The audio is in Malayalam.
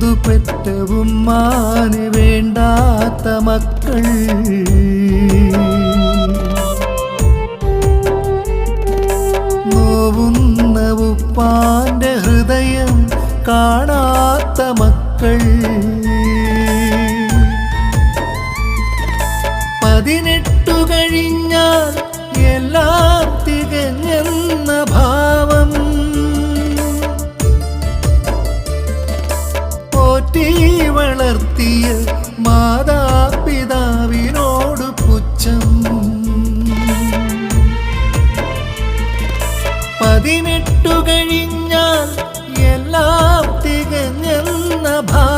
നൊന്തു പെറ്റ ഉമ്മാന് വേണ്ടാത്ത മക്കൾ. നോവുന്ന ഉപ്പാന്റെ ഹൃദയം കാണാത്ത മക്കൾ. പതിനെട്ടു കഴിഞ്ഞാൽ എല്ലാം പോറ്റി വളർത്തിയ മാതാപിതാവിനോട് പുച്ഛം. പതിനെട്ടു കഴിഞ്ഞാൽ എല്ലാം തികഞ്ഞെന്ന ഭാഗം